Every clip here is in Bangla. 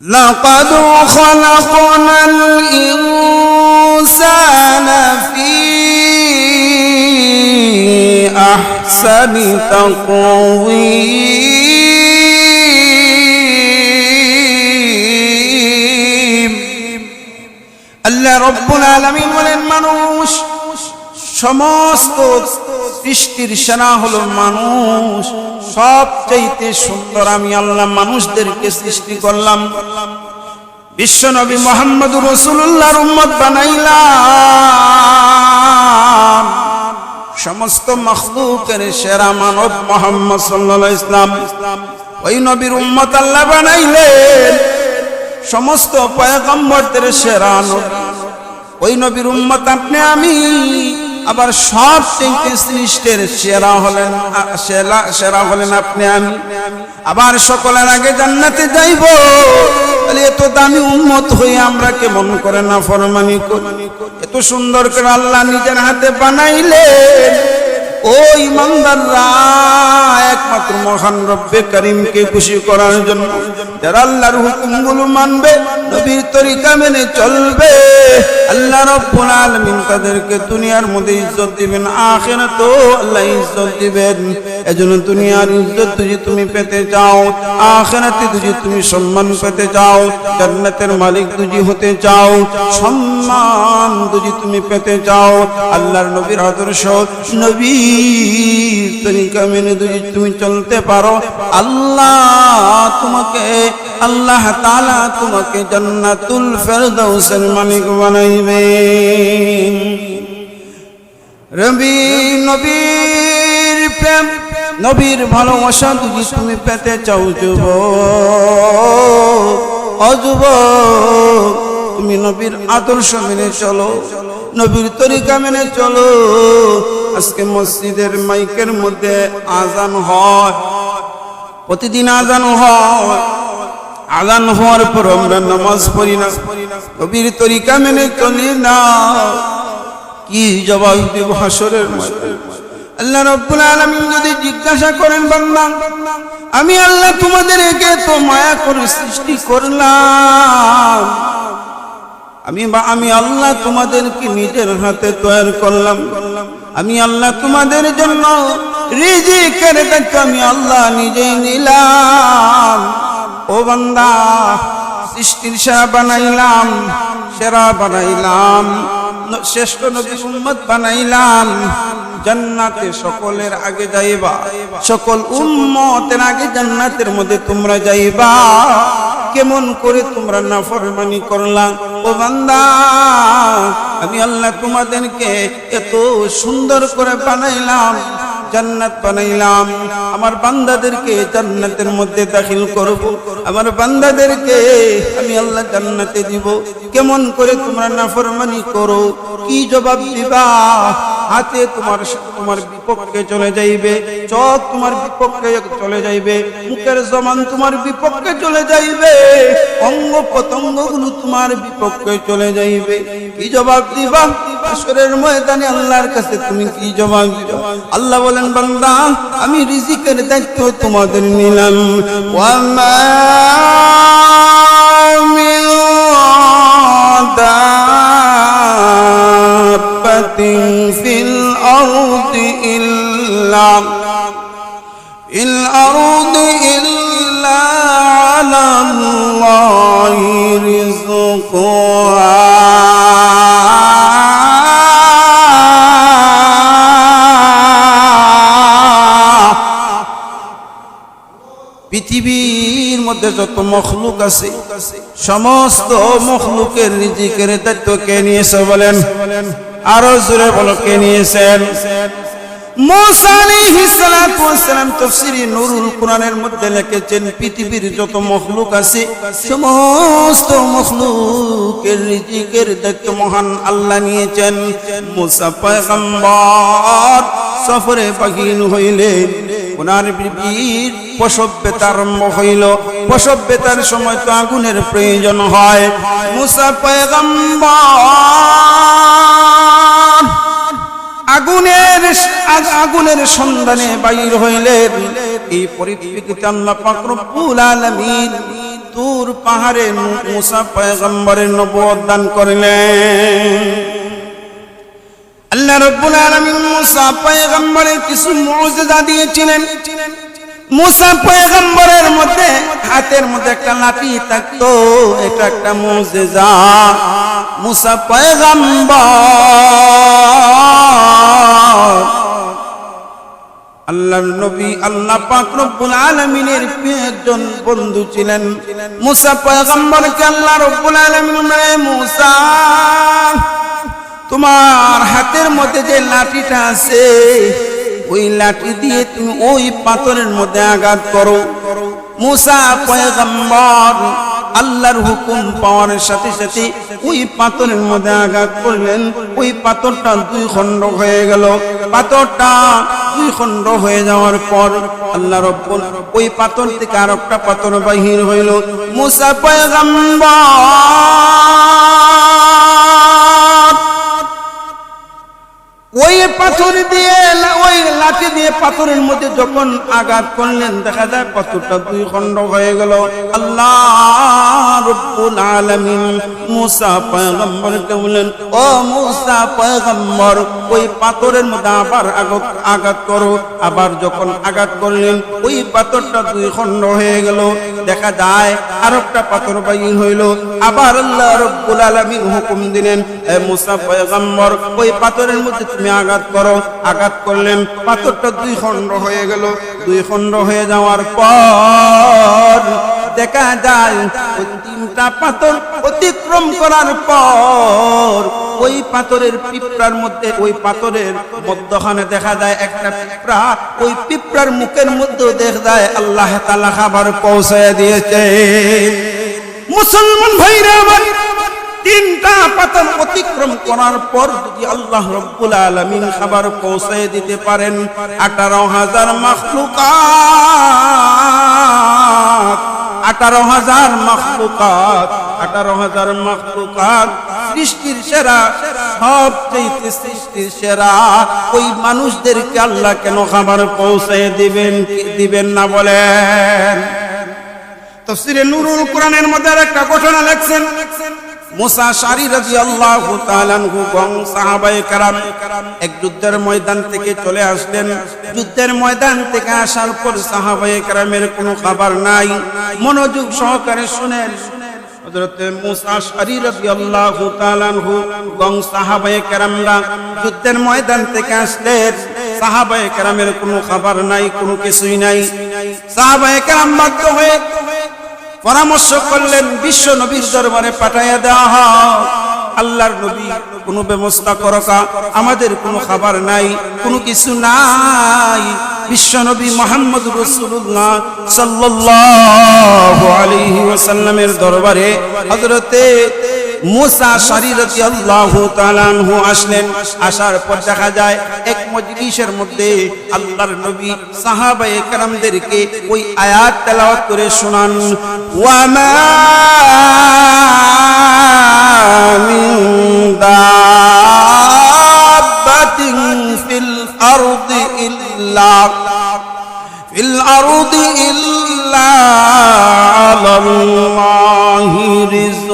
لقد خلقنا الإنسان في أحسن تقويم আল্লাহ রব্বুল আলামিন বলেন মানুষ সমস্ত সৃষ্টির সেনা হলো মানুষ। সবচাইতে সুন্দর আমি আল্লাহ মানুষদেরকে সৃষ্টি করলাম। বিশ্ব নবী মোহাম্মদ রসুল্লাহর উম্মত বানাইলাম। সমস্ত মখলুকের সেরা মানব মোহাম্মদ সাল্লাল্লাহু ইসলাম ওই নবীর উম্মত আল্লাহ বানাইলেন। সমস্ত পয়গম্বরদের সেরা নবী। ওই নবীর উম্মত আপনি, আমি। আবার সব থেকে সৃষ্টের সেরা হলেন সেরা হলেন আপনি, আমি। আবার সকলের আগে জান্নাতে যাইব। এত দামি উন্মত হয়ে আমরা কেমন করে না ফরমানি করি? এত সুন্দর করে আল্লাহ নিজের হাতে বানাইলেন। ও ইমানদাররা একমাত্র মহান রব্বে করিমকে খুশি করার জন্য যারা আল্লাহর হুকুমগুলো মানবে, নবীর তরিকা মেনে চলবে। আল্লাহ রব্বুল আলামিন তাদেরকে দুনিয়ার মধ্যে ইজ্জত দিবেন, আখিরাতেও আল্লাহ ইজ্জত দিবেন। এজন্য দুনিয়ার ইজ্জত যদি তুমি পেতে চাও, আখিরাতে যদি তুমি সম্মান পেতে চাও, জান্নাতের মালিক যদি হতে চাও, সম্মান যদি তুমি পেতে চাও, আল্লাহর নবীর আদর্শ নবীর তরিকা মেনে যদি তুমি চলতে পারো, আল্লাহ তোমাকে, আল্লাহ তাআলা তোমাকে জান্নাতুল ফেরদাউসের মালিক বানাইবে। রবি, নবীর প্রেম, নবীর ভালোবাসা যদি তুমি পেতে চাও যুব অযুব তুমি নবীর আদর্শ মেনে চলো, নবীর তরিকা মেনে চলো আজকে মসজিদের মাইকের মধ্যে আজান হয়। প্রতিদিন আজান হয়। আজান হওয়ার পর আমরা নামাজ পড়ি না। নবীর তরিকা মেনে চলি না। কি জবাব দেব হাসরের? আল্লাহ রব্বুল আলামিন যদি জিজ্ঞাসা করেন, বান্দা, আমি আল্লাহ তোমাদের একে তো মায়া করে সৃষ্টি করলাম। আমি বা আমি আল্লাহ তোমাদেরকে নিজের হাতে তৈরি করলাম। আমি আল্লাহ তোমাদের জন্য রিজিকের দায়িত্ব আমি আল্লাহ নিজেই নিলাম। ও বান্দা, সৃষ্টির সেরা বানাইলাম সেরা বানাইলাম শ্রেষ্ঠ নবীর উম্মত বানাইলাম জান্নাতে সকলের আগে যাইবা, সকল উম্মতের আগে জান্নাতের মধ্যে তোমরা যাইবা। কেমন করে তোমরা না নাফরমানি করলা? ও বান্দা আমি আল্লাহ তোমাদেরকে এত সুন্দর করে বানাইলাম, জান্নাত বানাইলাম। আমার বান্দাদেরকে জান্নাতের মধ্যে দাখিল করব। আমার বান্দাদেরকে আমি আল্লাহ জান্নাতে দিব। কেমন করে তোমরা নাফরমানি করো, কি জবাব দিবা? হাতে তোমার তোমার বিপক্ষে চলে যাইবে, চোখ তোমার বিপক্ষে চলে যাইবে, মুখের জমান তোমার বিপক্ষে চলে যাইবে, অঙ্গ প্রত্যঙ্গগুলো তোমার বিপক্ষে চলে যাইবে। কি জবাব দিবা? আসরের ময়দানে আল্লাহর কাছে তুমি কি জবাব আল্লাহ বলেন, বান্দা, আমি রিজিকের দায়িত্ব তোমাদের নিলাম। ওয়ামা পৃথিবীর মধ্যে যত মখলুক আছে, সমস্ত মখলুকের রিজিকের দায়িত্ব কে নিয়েছে বলেন? আরও জোরে বলো, কে নিয়েছেন? সফরে বাগিন হইলেন। ওনার বিবির প্রসব হইল। প্রসব বেতার সময় তো আগুনের প্রয়োজন হয়। মুসা পয়গম্বর আগুনের আগ- আগুনের সন্ধানে বাইর হইলেন। এই পরিপ্রেক্ষিতে আল্লাহ পাক রব্বুল আলামিন দূর পাহাড়ে মুসা পয়গম্বরের নবুয়ত দান করিলেন। আল্লাহ রব্বুল আলামিন মুসা পয়গম্বরের কিছু মুজিজা দিয়েছিলেন। মুসা মধ্যে, হাতের মধ্যে একটা থাকতো, এটা একটা মুসা নবী, আল্লাহ পাক রব্বুল আলামিনের বন্ধু ছিলেন। মুসা পয়গম্বরকে আল্লাহ রব্বুল আলামিন মুসা তোমার হাতের মধ্যে যে লাঠিটা আছে, ওই লাঠি দিয়ে তুমি ওই পাথরের মধ্যে আঘাত করো। আল্লাহর হুকুম পাওয়ার সাথে সাথে ওই পাথরের মধ্যে আঘাত করলেন। ওই পাথরটা দুই খণ্ড হয়ে গেল। পাথরটা দুই খণ্ড হয়ে যাওয়ার পর আল্লাহ রব্বুল ওই পাথর থেকে আর একটা পাথর বাহির হইল। মুসা পয়গম্বর ওই পাথর দিয়ে, ওই লাঠি দিয়ে পাথরের মধ্যে যখন আঘাত করলেন, দেখা যায় পাথরটা দুই খণ্ড হয়ে গেল। আল্লাহ বললেন ওই পাথরের মধ্যে আবার আঘাত আঘাত করো। আবার যখন আঘাত করলেন, ওই পাথরটা দুই খণ্ড হয়ে গেল। দেখা যায় আর একটা পাথর বাহির হইল। আবার আল্লাহ রব্বুল আলামিন হুকুম দিলেন, এ ওই পাথরের মধ্যে তুমি আঘাত করো। আঘাত করলেন পাথরটা দুই খণ্ড হয়ে গেল। দুই খণ্ড হয়ে যাওয়ার পর দেখা যায় ওই তিনটা পাথর অতিক্রম করার পর ওই পাথরের পিঁপড়ার মধ্যে, ওই পাথরের মধ্যখানে দেখা যায় একটা পিঁপড়া, ওই পিঁপড়ার মুখের মধ্যেও দেখা যায় আল্লাহ তালা খাবার পৌঁছায় দিয়েছে। মুসলমান ভাইরা আমার করার পর যদি আল্লাহ রব্বুল আলমিন খাবার পৌঁছায় দিতে পারেন, আঠারো হাজার মাখলুকাত, আঠারো হাজার মাখলুকাত, আঠারো হাজার মাখলুকাত, সৃষ্টির সেরা, সবচেয়ে সৃষ্টির সেরা, ওই মানুষদেরকে আল্লাহ কেন খাবার পৌঁছায় দিবেন দিবেন না বলেন? তফসিরে নুরুল কোরআনের মধ্যে একটা ঘটনা লেখছেন গং এক যুদ্ধের ময়দান থেকে চলে আসলেন। যুদ্ধের ময়দান থেকে সাহাবায়ে কেরামের কোনো খাবার নাই। মনোযোগ গং সাহাবায়ে যুদ্ধের ময়দান থেকে কেরামের কোনো খাবার নাই কিছুই নাই। সাহাবায়ে কেরাম বাধ্য হয়ে পরামর্শ করলেন, বিশ্ব নবীর দরবারে পাঠাইয়া দেওয়া হয়। আল্লাহর নবী, কোনো ব্যবস্থা করকা আমাদের কোনো খাবার নাই, কোনো কিছু নাই। বিশ্ব নবী মোহাম্মদ রসুল্লাহ সাল্লাল্লাহু আলাইহি ওয়াসাল্লামের দরবারে হযরতে মুসা শরীরতি আল্লাহু তাআলা আনহু আসলেন আসার পর দেখা যায় এক মজলিসের মধ্যে আল্লাহর নবী সাহাবায়ে কেরামদেরকে ওই আয়াত তেলাওয়াত করে শোনান ওয়া মা মিন দাব্বাতিন ফিল আরদি ইল্লা في الأرض إلا على الله رزقها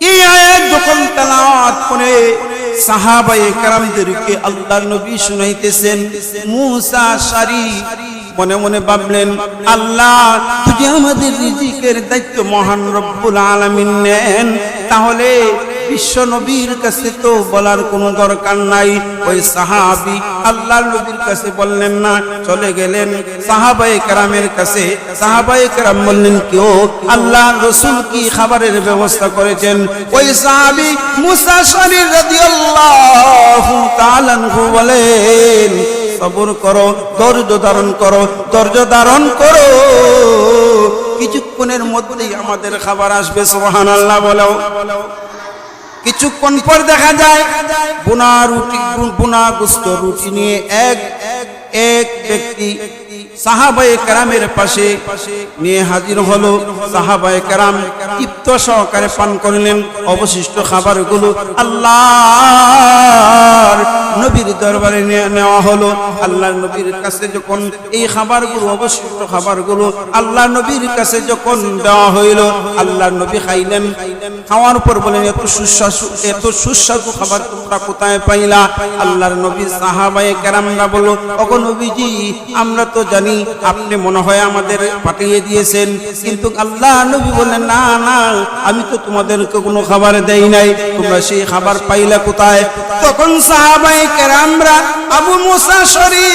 এই আয়াত যখন তেলাওয়াত করে সাহাবায়ে কেরামদেরকে আল্লাহর নবী শুনাইতেছেন, মুসা শারি মনে মনে ভাবলেন, আল্লাহ যদি আমাদের রিজিকের দায়িত্ব মহান রব্বুল আলামিন নেন, তাহলে বিশ্ব নবীর কাছে তো বলার কোনো দরকার নাই। ওই সাহাবি আল্লাহ নবীর কাছে বললেন না, চলে গেলেন। সাহাবায়ে কেরামের কাছে। সাহাবায়ে কেরাম বললেন, কেউ আল্লাহ রসুল কি খাবারের ব্যবস্থা করেছেন? ওই সাহাবি মুসা শরীর রাদিয়াল্লাহু তাআলা বলেন, সবর করো, ধৈর্য ধারণ করো, ধৈর্য ধারণ করো। কিছুক্ষণের মধ্যেই আমাদের খাবার আসবে, সুবহানাল্লাহ বলো। কিছুক্ষণ পর দেখা যায় বুনা রুটি বুনা গুস্ত রুটি নিয়ে এক এক ব্যক্তি সাহাবায়ে কেরামের পাশে নিয়ে হাজির হলো। সাহাবায়ে কেরাম তৃপ্ত সহকারে পান করলেন। অবশিষ্ট খাবারগুলো আল্লাহর নবীর দরবারে নেওয়া হলো। আল্লাহ নবীর কাছে যখন এই খাবারগুলো, অবশিষ্ট খাবারগুলো আল্লাহ নবীর কাছে যখন দেওয়া হইল আল্লাহ নবী খাইলেন। খাওয়ার পর বলেন এত সুস্বাদু এত সুস্বাদু খাবার তোমরা কোথায় পাইলা? আল্লাহর নবী সাহাবায়ে কেরামরা বলো ওগো নবীজি, আমরা তো জানি আপনি মনে হয় আমাদের পাঠিয়ে দিয়েছেন। কিন্তু আল্লাহ নবী বলেন না না, আমি তো তোমাদেরকে কোনো খাবার দেই নাই। তোমরা সেই খাবার পাইলা কোথায়? তখন সাহাবায়ে কেরামরা আবু মুসা শরী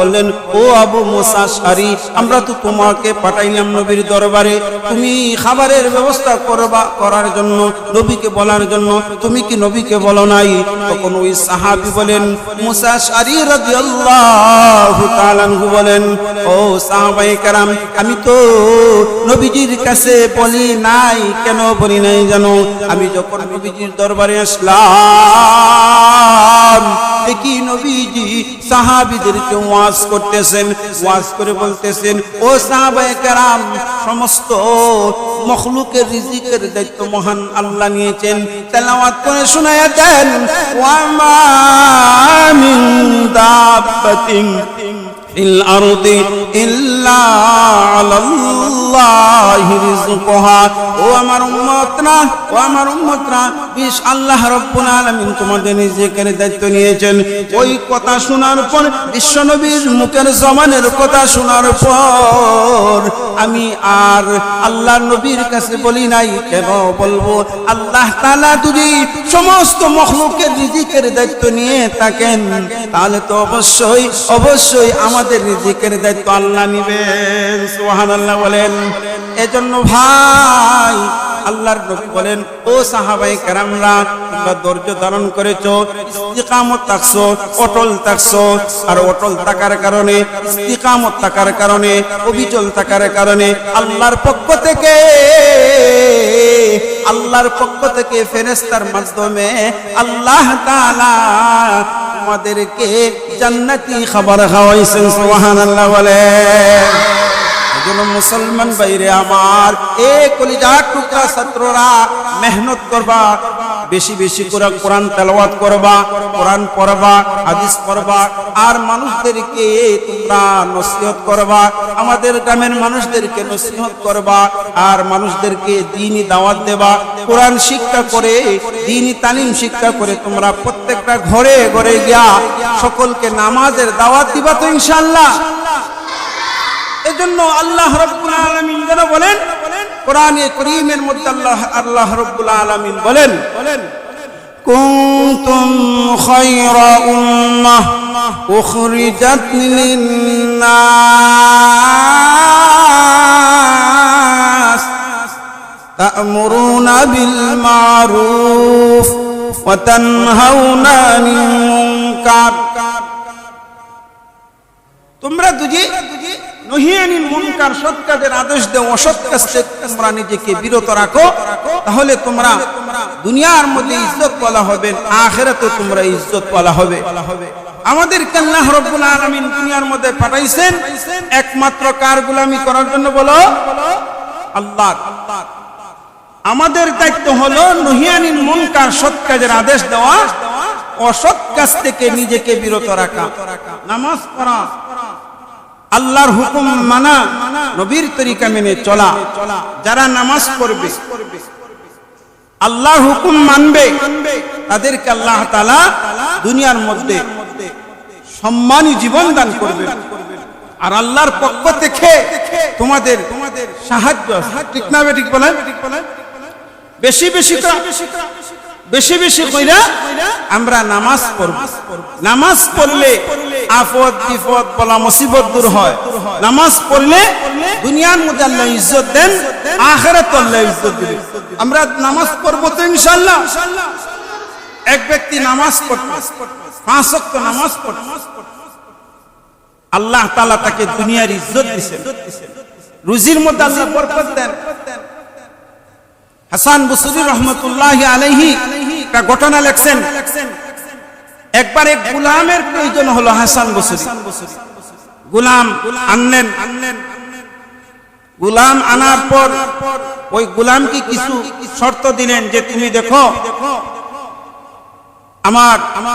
বললেন, ও আবু মুসা শরী, আমরা তো তোমাকে পাঠাইলাম নবীর দরবারে। তুমি খাবারের ব্যবস্থা করবা, করার জন্য, নবীকে বলার জন্য। তুমি কি নবীকে বলো নাই? তখন ওই সাহাবী বলেন, মুসা শরী রাদিয়াল্লাহু আমি তো নবীজির কাছে বলি নাই, কেন বলি নাই জানো? আমি যখন নবীজির দরবারে আসলাম, দেখি নবীজি সাহাবিদেরকে ওয়াজ করতেছেন, ওয়াজ করে বলতেছেন, ও সাহাবায়ে কেরাম, সমস্ত মখলুকের রিজিকের দায়িত্ব মহান আল্লাহ নিয়েছেন, তেলাওয়াত করে শোনায়া দেন মিন দাব্বাতিন ফিল আরদি ইল্লা আল্লাহ দায়িত্ব আমি আর আল্লাহ নবীর কাছে বলি নাই, কেন বলব? আল্লাহ যদি সমস্ত মখলুকের রিজিকের দায়িত্ব নিয়ে থাকেন, তাহলে তো অবশ্যই অবশ্যই আমাদের রিজিকের দায়িত্ব আল্লাহ নিবেন। সুবহানাল্লাহ বলেন। এজন্য ভাই, আল্লাহর নবী বলেন, ও সাহাবাই কেরামরা, তোমরা ধৈর্য ধারণ করেছ, ইস্তিকামত থাকছো, অটল থাকছো, আর অটল থাকার কারণে, ইস্তিকামত থাকার কারণে, অবিচল থাকার কারণে আল্লাহর পক্ষ থেকে, আল্লাহর পক্ষ থেকে ফেরেস্তার মাধ্যমে আল্লাহ তাআলা আমাদেরকে জান্নাতি খাবার খাওয়াইছেন, সুবহানাল্লাহ বলে মুসলমান বাইরে আমার। এ টুকরা ছাত্ররা মেহনত করবা, বেশি বেশি করবা হাদিস আর মানুষদেরকে নসিহত করবা, আমাদের গ্রামের মানুষদেরকে নসিহত করবা, আর মানুষদেরকে দিনই দাওয়াত দেবা। কোরআন শিক্ষা করে, দিনই তালিম শিক্ষা করে তোমরা প্রত্যেকটা ঘরে ঘরে গিয়া সকলকে নামাজের দাওয়াত দিবা তো ইনশাআল্লাহ। এজন্য আল্লাহ রব্বুল আলামিন যেন বলেন কোরআনে করিমের মধ্যে আল্লাহ আল্লাহ রব্বুল আলামিন বলেন বলেন كنتم خير أمة أخرجت للناس تأمرون بالمعروف وتنهون عن المنكر তোমরা দুজি সৎ কাজের আদেশ অসৎ নিজেকে বিরত রাখো। তাহলে তোমরা দুনিয়ার মধ্যে ইজ্জত হবে তোমরা ইজ্জত বলা হবে। আমাদের আল্লাহ রব্বুল আলামিন দুনিয়ার মধ্যে পাঠাইছেন। একমাত্র কার গোলামি করার জন্য বলো? আল্লাহ। আমাদের দায়িত্ব হলো নহিয়ানিল মুনকার সৎ কাজের আদেশ দেওয়া, অসৎ কাজ থেকে নিজেকে বিরত রাখা। নামাজ পড়া আল্লাহর হুকুম মানা, নবীর তরিকা মেনে চলা, যারা নামাজ পড়বে, আল্লাহর হুকুম মানবে, তাদেরকে আল্লাহ তালা দুনিয়ার মধ্যে সম্মানী জীবন দান করবে। আর আল্লাহর পক্ষ থেকে তোমাদের তোমাদের সাহায্য ঠিক না ঠিক বলেন বেশি বেশি বেশি বেশি কইরা আমরা নামাজ পড়ব। নামাজ পড়লে আফত বিপদ বলা মুসিবত দূর হয়। নামাজ পড়লে দুনিয়ার মধ্যে আল্লাহ ইজ্জত দেন, আখেরাত আল্লাহ ইজ্জত দিবে। আমরা নামাজ পড়ব তো ইনশাআল্লাহ। এক ব্যক্তি নামাজ পড়তো, পাঁচ ওয়াক্ত নামাজ পড়তো, আল্লাহ তাআলা তাকে দুনিয়ার ইজ্জত দিবেন রুজির মধ্যে আল্লাহ বরকত দেন। হাসান বসরি রহমতুল্লাহ আলাইহি একটা ঘটনা লেখছেন। একবারে গুলামের প্রয়োজন হলো হাসান বসরি। গুলাম আনলেন। আনলেন গুলাম আনার পর ওই গুলাম কি কিছু শর্ত দিলেন যে, তুমি দেখো আমার আমার